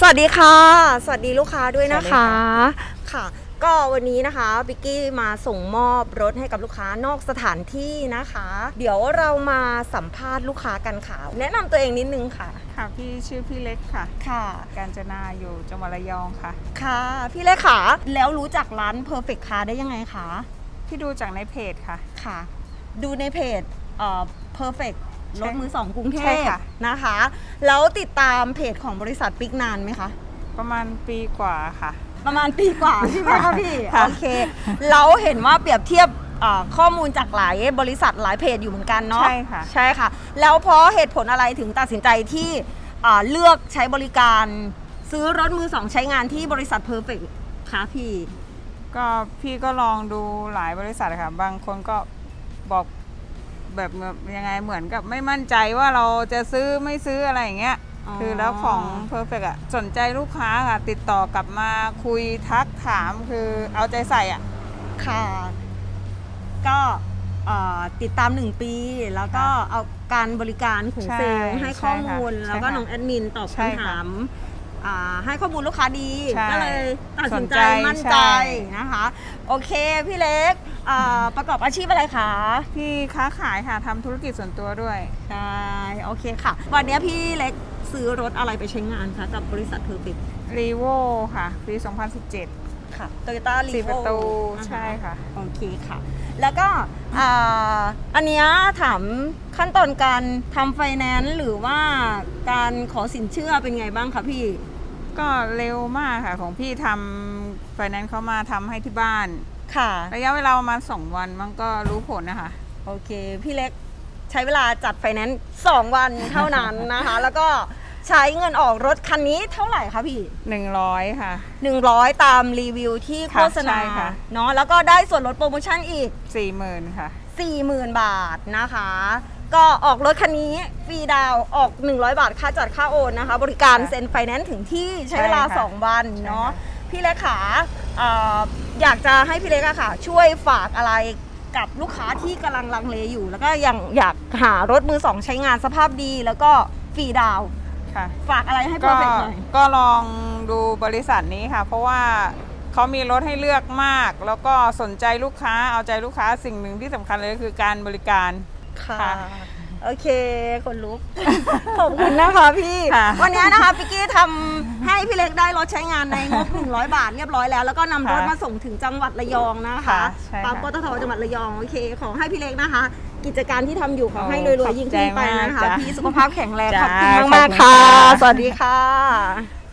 สวัสดีค่ะ สวัสดีลูกค้าด้วยนะสวัสดีคะค่ะค่ะ ก็วันนี้นะคะบิกกี้มาส่งมอบรถให้กับลูกค้านอกสถานที่นะคะ เดี๋ยวเรามาสัมภาษณ์ลูกค้ากันค่ะ แนะนำตัวเองนิดนึงค่ะ ค่ะพี่ชื่อพี่เล็กค่ะ ค่ะ กาญจนาอยู่จังหวัดระยองค่ะ ค่ะ พี่เล็กค่ะแล้วรู้จักร้าน Perfect Car ได้ยังไงคะ พี่ดูจากในเพจค่ะ ค่ะ ดูในเพจเอ่อ Perfect ใช่ รถมือสองกรุงเทใช่พค่ะ นะคะ แล้วติดตามเพจของบริษัทปิกนานไหมคะ ประมาณปีกว่าค่ะ ประมาณปีกว่า ใช่ไหมคะพี่ ค่ะ โอเค เราเห็นว่าเปรียบเทียบอ่าข้อมูลจากหลายบริษัทหลายเพจอยู่เหมือนกันเนาะ ใช่ค่ะ ใช่ค่ะ แล้วเพราะเหตุผลอะไรถึงตัดสินใจที่อ่าเลือกใช้บริการซื้อรถมือสองใช้งานที่บริษัท Perfect คะพี่ ก็พี่ก็ลองดูหลายบริษัทค่ะ บางคนก็บอก แบบยังไงเหมือนกับไม่มั่นใจว่าเราจะซื้อไม่ซื้ออะไรอย่างเงี้ยอ๋อคือแล้วของ Perfect อะสนใจลูกค้าค่ะ ติดต่อกลับมาคุยทักถามคือเอาใจใส่อะค่ะ ก็เอ่อติดตาม1ปี แล้วก็เอาการบริการของใช่เซลล์ให้ข้อมูลใช่ค่ะแล้วก็ใช่ค่ะน้องแอดมินตอบใช่คำค่ะถามอ่าให้ข้อมูลลูกค้าดีใช่ก็เลยตัดสินใจสนใจมั่นใจใช่นะคะ โอเคพี่เล็ก อ่าประกอบอาชีพอะไรคะ พี่ค้าขายค่ะทำธุรกิจส่วนตัวด้วยใช่โอเคค่ะ วันนี้พี่เล็กซื้อรถอะไรไปใช้งานคะกับบริษัทเพอร์ฟิกรีโวค่ะ ปี 2017ค่ะโตโยต้ารีสี่โวประตูใช่ค่ะ โอเคค่ะ แล้วก็อ่าอันเนี้ยถามขั้นตอนการทำไฟแนนซ์หรือว่าการขอสินเชื่อเป็นไงบ้างคะพี่ ก็เร็วมากค่ะ ของพี่ทำไฟแนนซ์เขามาทำให้ที่บ้าน ค่ะ ระยะเวลาประมาณ 2 วันมันก็รู้ผลนะคะ โอเค พี่เล็กใช้เวลาจัดไฟแนนซ์สองวันเท่านั้นนะคะ แล้วก็ใช้เงินออกรถคันนี้เท่าไหร่คะพี่ 100 ค่ะ 100 ตามรีวิวที่โฆษณาใช่ค่ะ เนาะแล้วก็ได้ส่วนลดโปรโมชั่นอีก 40,000ค่ะ 40,000 บาทนะคะ ก็ออกรถคันนี้ฟรีดาวน์ออก 100 บาทค่าจัดค่าโอนนะคะ บริการค่ะเซ็นไฟแนนซ์ถึงที่ใช้เวลา ใช่ค่ะ2 วันเนาะใช่ค่ะพี่เล็กขาเอ่อ อยากจะให้พี่เล็กอะค่ะ ช่วยฝากอะไรกับลูกค้าที่กำลังลังเลอยู่ แล้วก็ยังอยากหารถมือสองใช้งานสภาพดี แล้วก็ฟรีดาวน์ค่ะ ฝากอะไรให้เพก็อร์เฟกหน่อย ก็ลองดูบริษัทนี้ค่ะ เพราะว่าเขามีรถให้เลือกมาก แล้วก็สนใจลูกค้าเอาใจลูกค้าสิ่งหนึ่งที่สำคัญเลยก็คือการบริการ ค่ะค่ะ โอเค คนลุก ขอบคุณนะคะพี่ ค่ะวันนี้นะคะปิกกี้ทำให้พี่เล็กได้รถใช้งานในงบ 100 บาทเรียบร้อยแล้ว แล้วก็นำรถค่ะมาส่งถึงจังหวัดระยองนะคะค่ะใช่ค่ะ ปั๊มปตทจังหวัดระยองโอเค ขอให้พี่เล็กนะคะ กิจการที่ทำอยู่ขอให้โอ้รวยๆยิ่งขึ้นไปขอบใจมากนะคะจ้ะพี่สุขภาพแข็งแรงจ้าขอบคุณขอบมากคุณๆค่ะค่ะ สวัสดีค่ะ